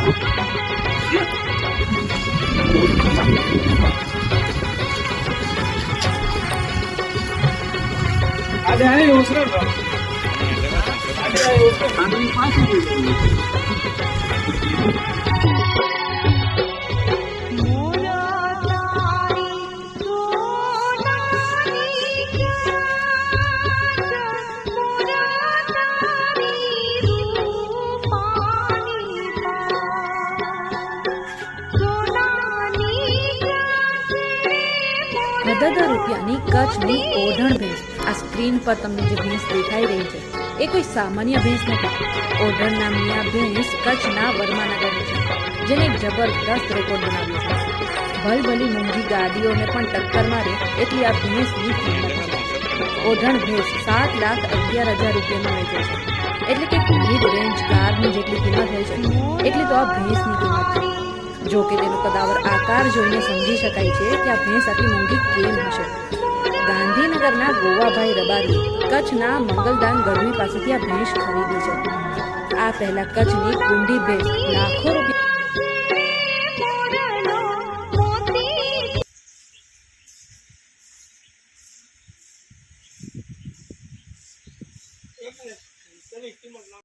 ada yang usir ada yang usir ada yang usir હજાર રૂપિયાની કચ્છની ઓઢણ ભેંસ. આ સ્ક્રીન પર તમને જે ભેંસ દેખાઈ રહી છે, એ કોઈ સામાન્ય ભેંસ નથી. ઓઢણ નામની આ ભેંસ કચ્છના વર્માનગરની છે, જેને જબરદસ્ત રેકોર્ડ બનાવ્યો છે. ભલભલી મોંઘી ગાડીઓને પણ ટક્કર મારે એટલી આ ભેંસની કિંમત ઓઢણ ભેંસ સાત લાખ અગિયાર હજાર રૂપિયામાં વેચે છે. એટલે કે મિડ રેન્જ કારની જેટલી કિંમત હોય છે, એટલી તો આ ભેંસની કિંમત છે. જો કે તેનો કદાવર આકાર જોઈને સમજી શકાય છે કે આ ભેંસ આટલી મોંઘી કેમ હશે? ગાંધીનગરના ગોવાભાઈ રબારી કચ્છના મંગલદાન ગઢવી પાસેથી આ ભેંસ ખરીદી છે. આ પહેલા કચ્છની કુંડી ભેંસ લાખો રૂપિયા